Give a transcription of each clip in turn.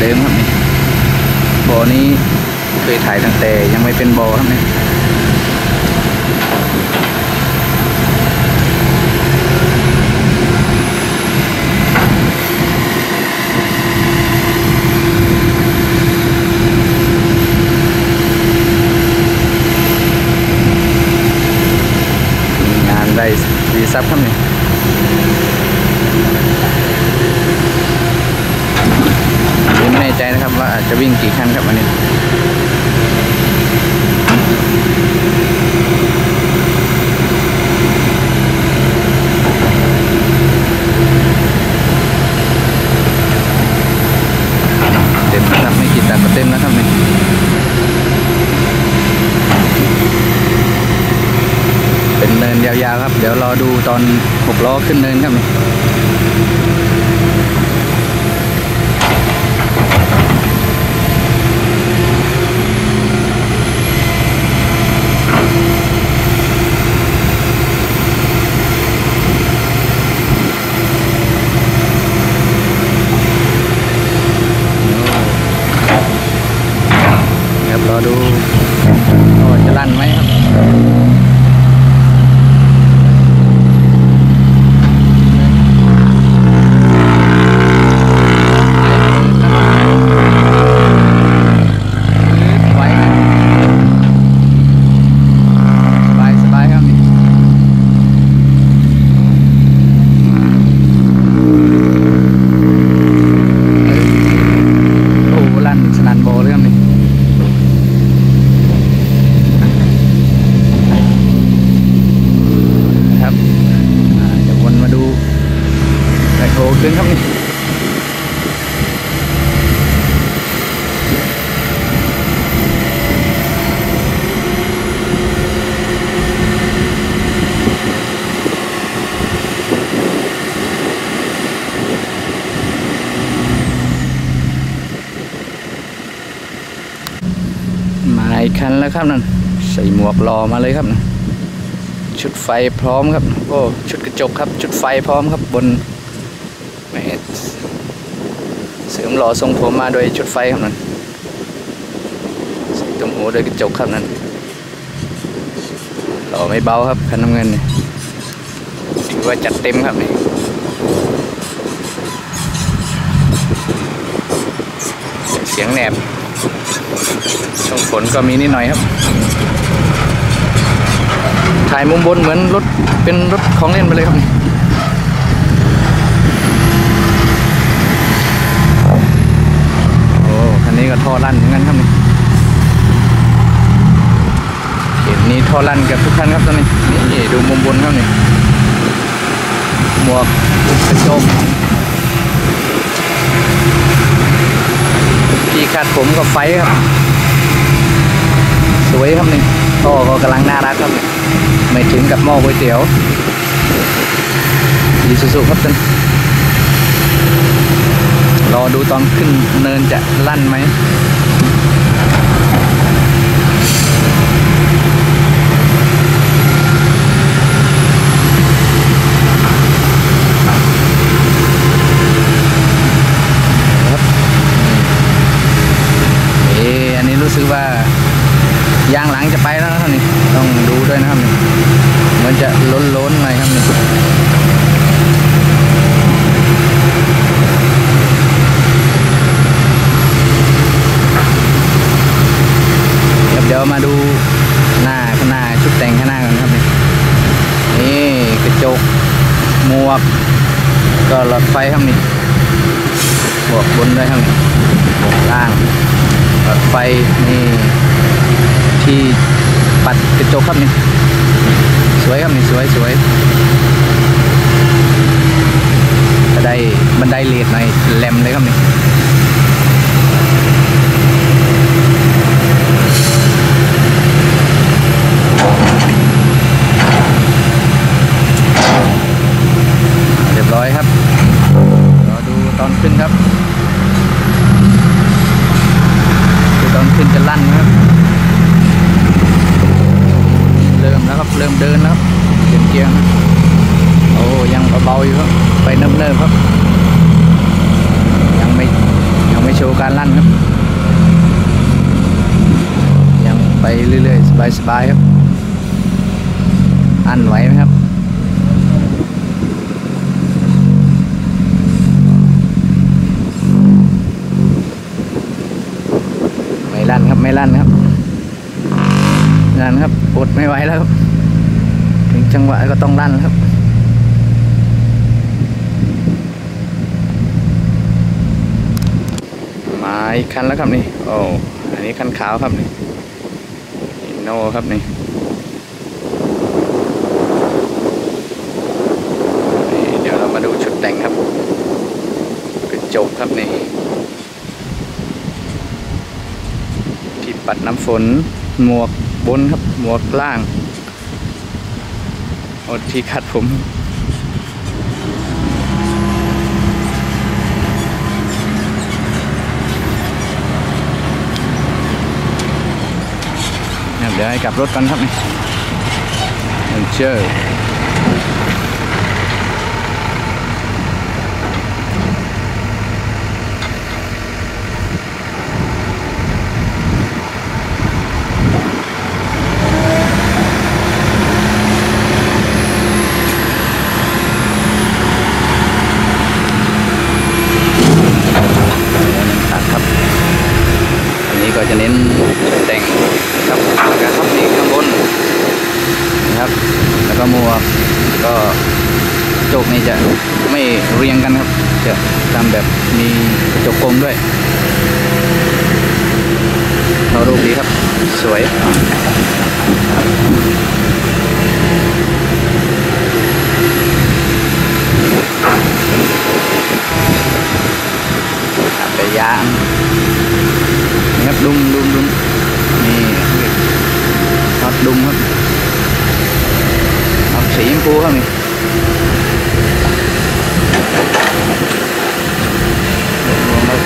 เดิมครับนี่บ่อนี้เคยถ่ายตั้งแต่ยังไม่เป็นบ่อครับนี่ยานได้วีซับครับนี่ผมไม่แน่ใจนะครับว่าอาจจะวิ่งกี่คันครับวันนี้ เต็มนะครับไม่กี่ตันก็เต็มแล้วครับนี่เป็นเนินยาวๆครับ เดี๋ยวรอดูตอนหก ล้อขึ้นเนินครับนี่ครับรอดูว่าจะลั่นไหมครับ ไว้ครับสบายสบายครับนี่โอ้โหลั่นสนันโบเลยครับนี่ครับอ่าจะวนมาดู แบคโฮขึ้นครับนี่มาอีกคันแล้วครับนั่นใส่หมวกรอมาเลยครับนั่นชุดไฟพร้อมครับ โอ้ ชุดกระจกครับ ชุดไฟพร้อมครับบน แหมเสริมหล่อทรงผมมาโดยชุดไฟครับนั่นส่ตุ้มหูโดยกระจกครับนั่นหล่อไม่เบาครับคันน้ำเงินถือว่าจัดเต็มครับนี่เสียงแหนบช่วงฝนก็มีนิดหน่อยครับ ถ่ายมุมบนเหมือนรถเป็นรถของเล่นไปเลยครับนี่โอ้คั นนี้ก็ท่อลั่นเหมือนกันครับนี่เห็นนี้ท่อลั่นกับทุกคันครับตอนนี้นี่ดูมุมบนครับนี่หมวกกระจกที่คาดผมกับไฟครับ สวยครับนี่ท่อก็กำลังน่ารักครับ ไม่ถึงกับหม้อก๋วยเตี๋ยวดีสุดๆครับท่าน รอดูตอนขึ้นเนินจะลั่นไหมเอ๋ออันนี้รู้สึกว่ายางหลังจะไปแล้วนะครับนี่ต้องดูด้วยนะครับนี่มือนจะล้นล้นๆหน่อยครับนี่ ครับเดี๋ยวมาดูหน้าข้างหน้าชุดแต่งข้างหน้ากันครับนี่นี่กระจกหมวก ก็หลอดไฟครับนี่หมวกบนด้วยครับนี่หมวกล่างหลอดไฟนี่ ที่ปัดกระจกครับนี่สวยครับนี่สวยสวยบันไดบันไดเลดหน่อยแหลมเลยครับนี่ เรียบร้อยครับรอดูตอนขึ้นครับคือตอนขึ้นจะลั่นนะครับ เริ่มแล้วครับ เริ่มเดินแล้วครับเกียงเกียงๆโอ้ยังเบาๆอยู่ครับ ไปเนิ่มๆครับ ยังไม่ยังไม่โชว์การลั่นครับ ยังไปเรื่อยๆ สบายๆครับ อันไหวไหมครับ ไม่ลั่นครับไม่ลั่นครับลั่นครับอดไม่ไหวแล้วครับ ถึงจังหวะก็ต้องลั่นครับมาอีกคันแล้วครับนี่ โอ้ อันนี้คันขาวครับนี่โนครับนี่ เดี๋ยวเรามาดูชุดแต่งครับกระ จกครับนี่ ที่ปัดน้ำฝน หมวกบนครับ หมวกล่างอ้ที่คัดผมเดี๋ยวให้กลับรถกันครับนี่เชอร์ตัดครับ อันนี้ก็จะเน้นแต่งครับนะครับนี่ข้างบนนะครับ แล้วก็หมวกก็กระจกนี่จะไม่เรียงกันครับ จะทำแบบมีกระจกกลมด้วยเรารูปดี ครับ สวย ตัดไปยางนะครับดุมดุมดุมนี่ท็อตดุมครับเอาสีชมพูครับนี่รวมครับ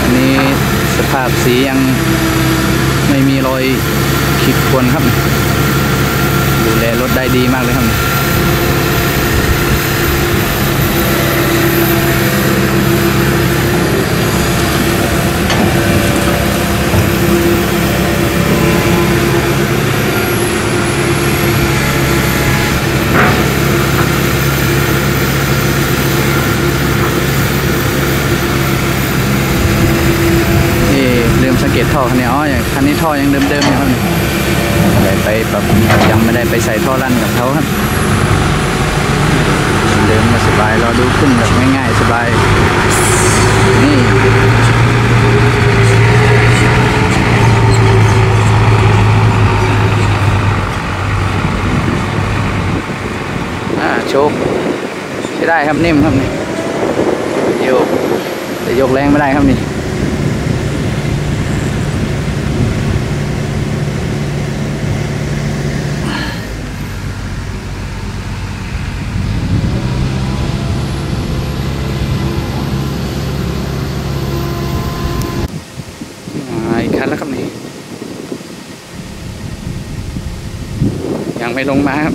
อันนี้ สภาพสียังไม่มีรอยขีดข่วนครับ ดูแลรถได้ดีมากเลยครับ นี่ลืมสัง เกตท่อคันนี้อ๋ออย่างคันนี้ท่อยังเดิมๆอยู่ครับนี่ไม่ได้ไปปรับยังไม่ได้ไปใส่ท่อลั่นกับเขาครับเดิมมาสบายเราดูขึ้นแบบง่ายๆสบายนี่อ่าโชคใช้ได้ครับนิ่มครับนี่โยกแต่ยกแรงไม่ได้ครับนี่ มาอีกคันแล้วครับนี่ ยังไม่ลงมาครับ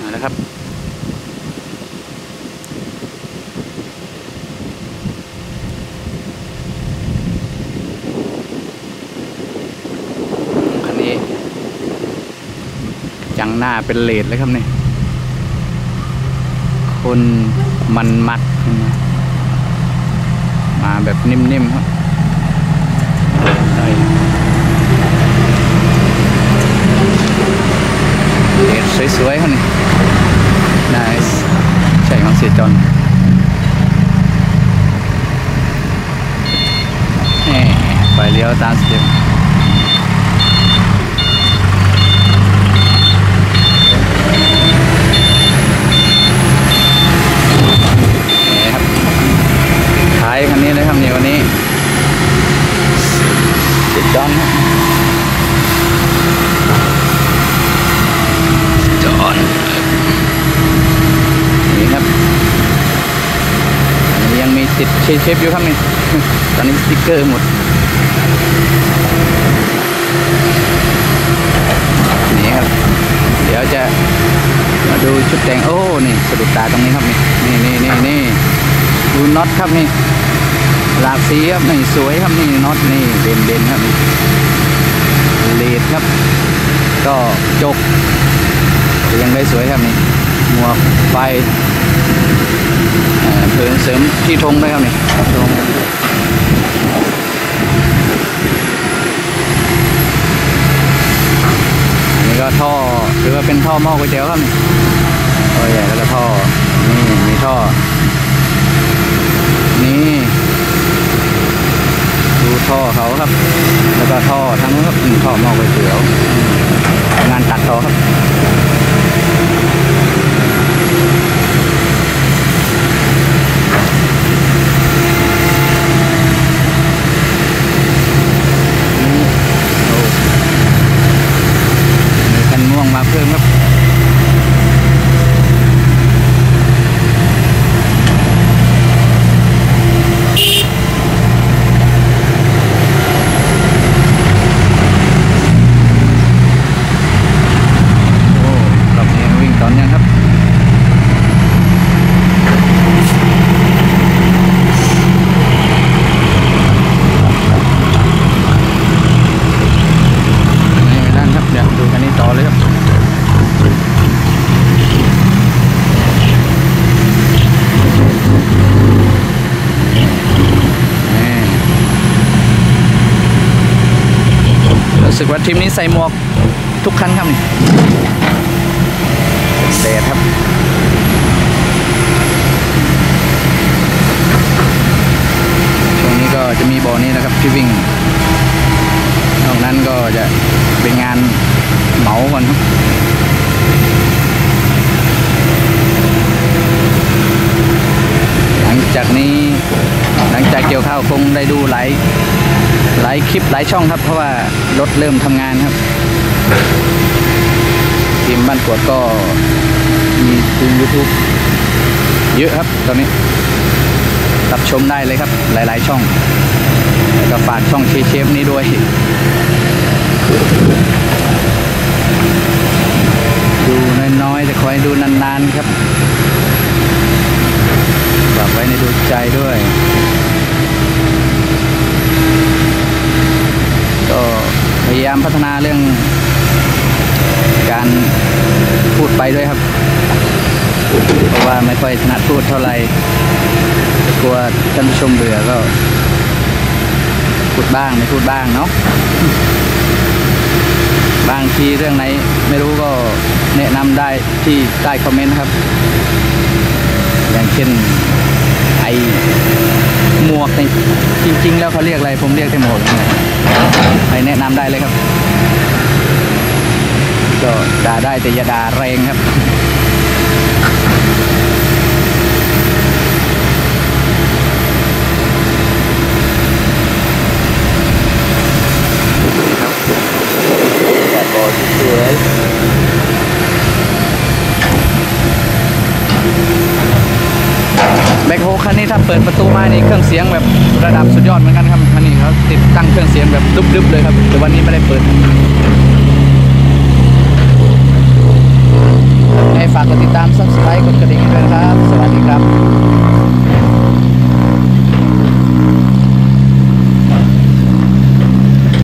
มาแล้วครับ คันนี้ จังหน้าเป็นเลดเลยครับเนี่ย คนมันมัดขึ้นมา มาแบบนิ่มๆครับได้เลดสวยๆคนนี่ nice ใช่ของเสียจอนแหม่ไปเลี้ยวตามสเต็ป คปอยู่ครับนี่ตอนนี้สติ๊กเกอร์หมด นี่ครับ เดี๋ยวจะมาดูชุดแต่งโอ้ นี่สะดุดตาตรงนี้ครับนี่ นี่นี่นี่นี่ดูน็อตครับนี่หลากสีครับนี่สวยครับนี่น็อตนี่เด่นเด่นครับนี่เลดครับ ก็จบยังได้สวยครับนี่หมวกไฟ เอ่อเพิ่มเสริมที่ธงได้ครับนี่ธงอันนี้ก็ท่อหรือว่าเป็นท่อหม้อก๋วยเตี๋ยวครับนี่ท่อใหญ่แล้วก็ท่อนี่มีท่อ นี่ดูท่อเขาครับ แล้วก็ท่อทั้งท่อหม้อก๋วยเตี๋ยวงานตัดท่อครับ นี่โอ้มีกันม่วงมาเพิ่มครับ โอ้รอบนี้วิ่งต่อเนื่องครับ นี่ด้านครับ เดี๋ยวดูคันนี้ต่อเลยครับ นี่รู้สึก ว่าทีมนี้ใส่หมวกทุกคันครับนี่แดดครับช่วงนี้ก็จะมีบ่อนี้นะครับที่วิ่งนอกนั้นก็จะเป็นงานเหมาก่อนครับหลังจากนี้หลังจากเกี่ยวข้าวคงได้ดูหลาย หลายคลิปหลายช่องครับ เพราะว่ารถเริ่มทำงานครับทีมบ้านกวดก็มีทีม YouTube เยอะครับตอนนี้รับชมได้เลยครับ หลาย ๆ ช่องแล้วก็ฝากช่องเชฟเชฟนี้ด้วยดูน้อยๆแต่คอยดูนาน ๆ ครับฝากไว้ในดูใจด้วย ก็ พยายามพัฒนาเรื่อง การพูดไปด้วยครับ เพราะว่าไม่ค่อยถนัดพูดเท่าไหร่กลัวท่านผู้ชมเบื่อก็ พูดบ้างไม่พูดบ้างเนาะบางทีเรื่องไหนไม่รู้ก็แนะนำได้ที่ใต้คอมเมนต์ครับ อย่างเช่น วกนี่จริง ๆ แล้วเขาเรียกอะไร ผมเรียกแต่หมวกใครแนะนำได้เลยครับ ก็ด่าได้แต่อย่าด่าแรงครับแต่บอสวยแบ็คโฮคันนี้ถ้า เปิดประตูมานี่เครื่องเสียงแบบระดับสุดยอดเหมือนกันครับคันนี้เขาติดตั้งเครื่องเสียงแบบดุบๆเลยครับแต่วันนี้ไม่ได้เปิดให้ฝากกดติดตามซับสไครต์กดกระดิ่งด้วยครับ สวัสดีครับ